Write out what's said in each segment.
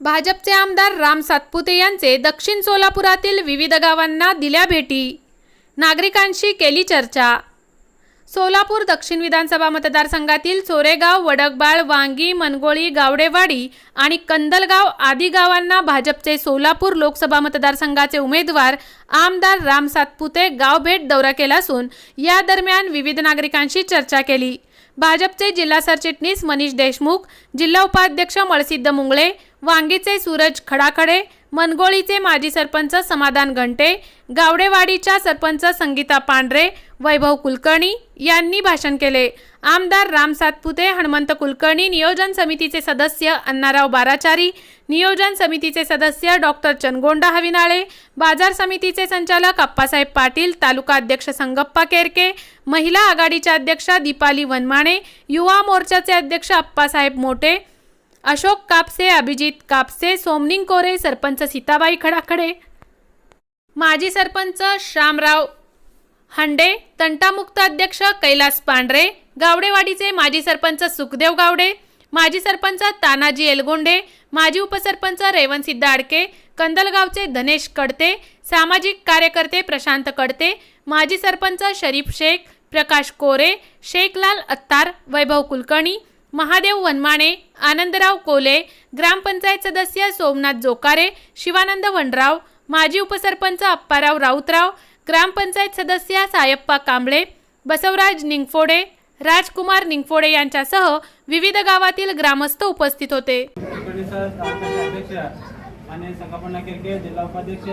भाजपचे आमदार राम सातपुते यांचे दक्षिण सोलापुरातील विविध गावांना दिल्या भेटी. नागरिकांशी केली चर्चा. सोलापूर दक्षिण विधानसभा मतदारसंघातील चोरेगाव वडकबाळ वांगी मनगोळी गावडेवाडी आणि कंदलगाव आदी गावांना भाजपचे सोलापूर लोकसभा मतदारसंघाचे उमेदवार आमदार राम सातपुते गाव भेट दौरा केला असून या दरम्यान विविध नागरिकांशी चर्चा केली. भाजपचे जिल्हा सरचिटणीस मनीष देशमुख जिल्हा उपाध्यक्ष मळसिद्ध मुंगळे वांगीचे सूरज खडाखडे मनगोळीचे माजी सरपंच समाधान घंटे गावडेवाडीच्या सरपंच संगीता पांढरे वैभव कुलकर्णी यांनी भाषण केले. आमदार राम सातपुते हनुमंत कुलकर्णी नियोजन समितीचे सदस्य अण्णाराव बाराचारी नियोजन समितीचे सदस्य डॉक्टर चनगोंडा हविनाळे बाजार समितीचे संचालक अप्पासाहेब पाटील तालुका अध्यक्ष संगप्पा केरके महिला आघाडीच्या अध्यक्षा दीपाली वनमाणे युवा मोर्चाचे अध्यक्ष अप्पासाहेब मोटे अशोक कापसे अभिजित कापसे सोमनिंग कोरे सरपंच सीताबाई खडाखडे. माजी सरपंच श्यामराव हंडे तंटामुक्त अध्यक्ष कैलास पांढरे गावडेवाडीचे माजी सरपंच सुखदेव गावडे माजी सरपंच तानाजी एलगोंडे माजी उपसरपंच रेवणसिद्ध आडके कंदलगावचे धनेश कडते सामाजिक कार्यकर्ते प्रशांत कडते माजी सरपंच शरीफ शेख प्रकाश कोरे शेखलाल अत्तार वैभव कुलकर्णी महादेव वनमाणे आनंदराव कोले ग्रामपंचायत सदस्य सोमनाथ जोकारे शिवानंद वनराव माजी उपसरपंच अप्पाराव राऊतराव ग्रामपंचायत सदस्य सायप्पा कांबळे बसवराज निंगफोडे राजकुमार निंगफोडे यांच्यासह विविध गावातील ग्रामस्थ उपस्थित होते. आणि जिल्हा उपाध्यक्ष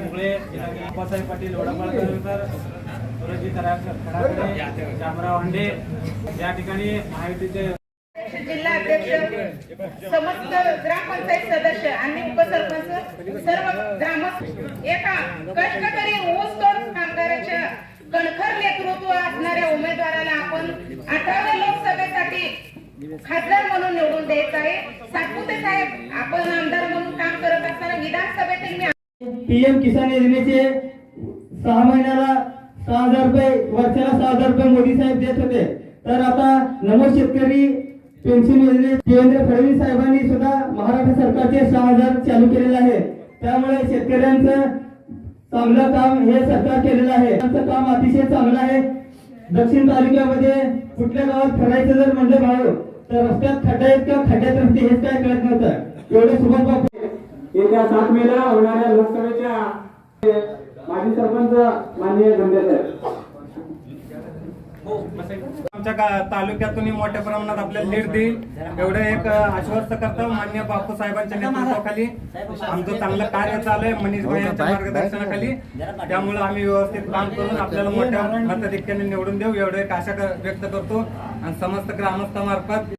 मुगळे जिल्हा अप्पासाहेब पाटील वडापाळकर सुरजी खडाकडे शामराव हंडे या ठिकाणी महायुतीचे जिल्हा अध्यक्ष समस्त ग्रामपंचायत सदस्य आणि उपसरपंच सर्व एका कष्टकरी ऊसतोड कामगाराच्या कणखर नेतृत्व असणाऱ्या उमेदवाराला आपण अठराव्या लोकसभेसाठी खासदार म्हणून निवडून द्यायचं आहे. सातपुते साहेब आपण आमदार म्हणून काम करत असताना विधानसभेतील मी पीएम किसान योजनेचे सहा महिन्याला सहा हजार रुपये वर्षाला सहा हजार रुपये मोदी साहेब देत होते. तर आता नमो शेतकरी पेन्शन योजने देवेंद्र फडणवीस साहेबांनी सुद्धा महाराष्ट्र सरकारचे सहा हजार चालू केलेले आहे त्यामुळे शेतकऱ्यांचं चांगलं काम हे सरकार केलेलं आहे. त्यांचं काम अतिशय चांगलं आहे. दक्षिण तालुक्यामध्ये कुठल्या गावात ठरायचं जर म्हणलं भाऊ तर रस्त्यात खड्डा आहेत का खड्ड्यात रस्ते हेच काय कळत नव्हतं. एवढे सुभाष बापू. येत्या सात मेला होणाऱ्या लोकसभेच्या माजी सरपंच माननीय धंदे साहेब. आमच्या गा- तालुक्यातूनही मोठ्या प्रमाणात आपल्याला लीड देईल. एवढं एक आश्वस्त करतो मान्य बापू साहेबांच्या नेतृत्वाखाली. आमचं चांगलं कार्य चालू आहे मनीष भाई यांच्या मार्गदर्शनाखाली. त्यामुळे आम्ही व्यवस्थित काम करून आपल्याला मोठ्या मताधिक्याने निवडून देऊ. एवढं एक आशा व्यक्त करतो. आणि समस्त ग्रामस्थामार्फत